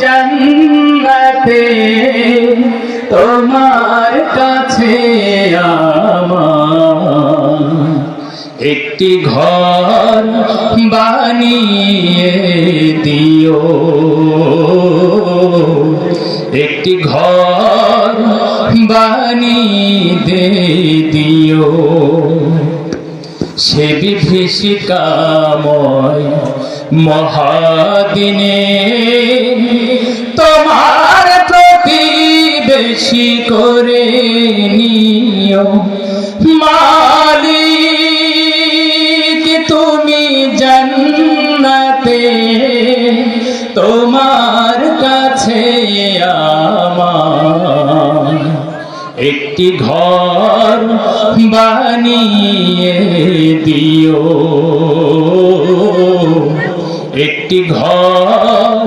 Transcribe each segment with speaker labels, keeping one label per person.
Speaker 1: জান্নাতে, তোমার কাছে আমার একটি ঘর বানিয়ে দিও। একটি ঘর বানিয়ে দিও। সে বিভীষিকাময় মহাদিনে তোমার প্রতিবেশী করে নিও। মালিক, তুমি জান্নাতে, তোমার কাছে আমার একটি ঘর বানিয়ে দিও। একটি ঘর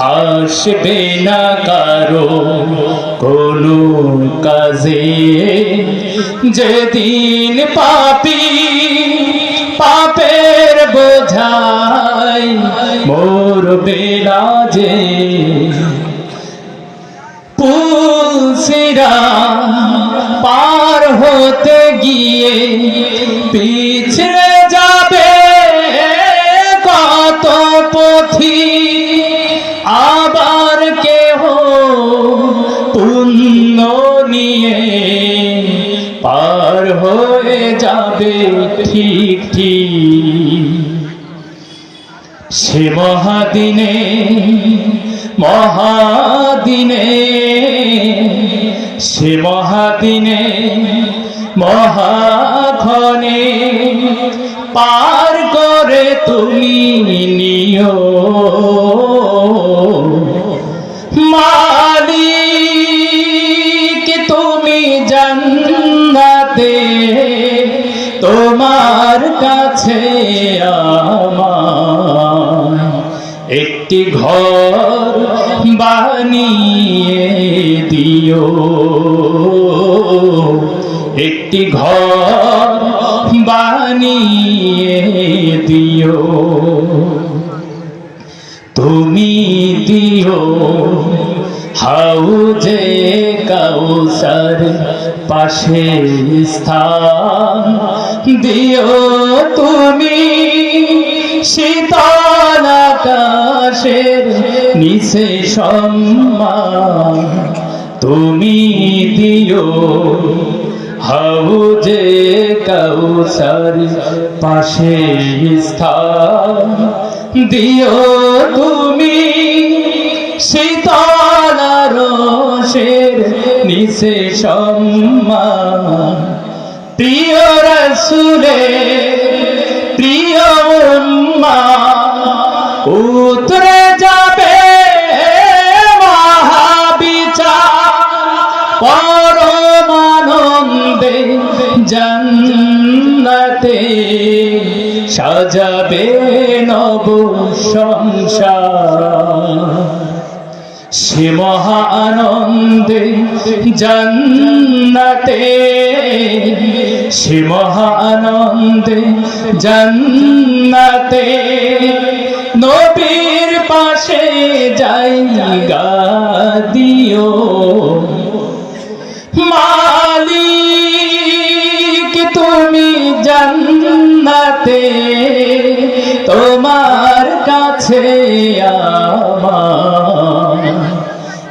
Speaker 1: আসবে না কারও কোনো কাজে। যেদিন পাপি পাপের বোঝাই মোর বেলাজে পুলসিরা পার হতে গিয়ে পিছড়ে হয়ে যাবে ঠিক ঠিক। সে মহাদিনে মহাদিনে সে মহাদিনে মহাক্ষণে পার করে তুমি নিও। আমার। একটি ঘর বানিয়ে দিও। একটি ঘর বানিয়ে দিও। তুমি দিও হাউজে কাউসার পাশে স্থান। দিও তুমি শীতল আকাশের নিচে সম্মান। তুমি দিও হাউজে কাউসার পাশে স্থান। দিও তুমি শীতল রোষের নিচে সম্মান। প্রিয় রসুলে প্রিয় উম্মা উতরে যাবে মহাবিচার পরমানন্দে জান্নাতে সাজাবে নব সংসার। সে মহা আনন্দে জান্নাতে। সে মহা আনন্দে জান্নাতে। নবীর পাশে জায়গা দিও। মালিক, তুমি জান্নাতে। তোমার কাছে আমার